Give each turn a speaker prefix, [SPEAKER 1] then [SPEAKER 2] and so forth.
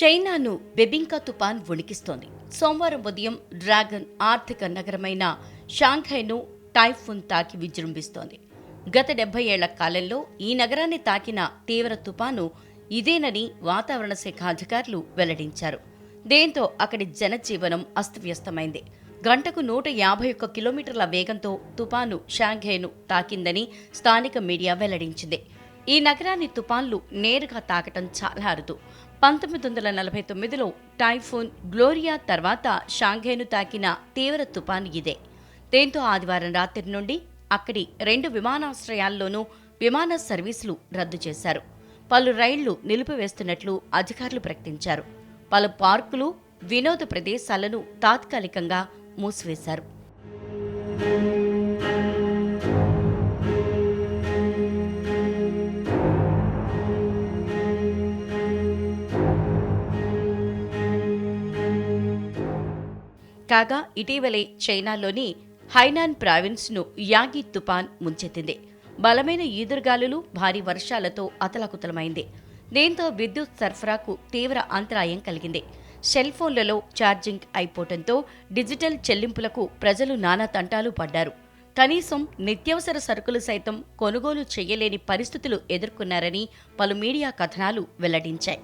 [SPEAKER 1] చైనాను బెబింకా తుపాన్ ఉణికిస్తోంది సోమవారం ఉదయం డ్రాగన్ ఆర్థిక నగరమైన షాంఘైను టైఫున్ తాకి విజృంభిస్తోంది. గత డెబ్బై ఏళ్ళ కాలంలో ఈ నగరాన్ని తాకిన తీవ్ర తుపాను ఇదేనని వాతావరణ శాఖ అధికారులు వెల్లడించారు. దీంతో అక్కడి జనజీవనం అస్తవ్యస్తమైంది. గంటకు నూట యాభై ఒక్క కిలోమీటర్ల వేగంతో తుపాను షాంఘైను తాకిందని స్థానిక మీడియా వెల్లడించింది. ఈ నగరాన్ని తుపాన్లు నేరుగా తాకటం చాలా అరుదు. పంతొమ్మిది వందల నలభై తొమ్మిదిలో టైఫూన్ గ్లోరియా తర్వాత షాంఘైను తాకిన తీవ్ర తుపాన్ ఇదే. దీంతో ఆదివారం రాత్రి నుండి అక్కడి రెండు విమానాశ్రయాల్లోనూ విమాన సర్వీసులు రద్దు చేశారు. పలు రైళ్ళు నిలిపివేస్తున్నట్లు అధికారులు ప్రకటించారు. పలు పార్కులు వినోద ప్రదేశాలను తాత్కాలికంగా మూసివేశారు. కాగా ఇటీవలే చైనాలోని హైనాన్ ప్రావిన్స్ను యాగి తుపాన్ ముంచెత్తింది. బలమైన ఈదురుగాలులు భారీ వర్షాలతో అతలకుతలమైంది. దీంతో విద్యుత్ సరఫరాకు తీవ్ర అంతరాయం కలిగింది. సెల్ ఫోన్లలో ఛార్జింగ్ అయిపోవడంతో డిజిటల్ చెల్లింపులకు ప్రజలు నానా తంటాలు పడ్డారు. కనీసం నిత్యావసర సరుకులు సైతం కొనుగోలు చేయలేని పరిస్థితులు ఎదుర్కొన్నారని పలు మీడియా కథనాలు వెల్లడించాయి.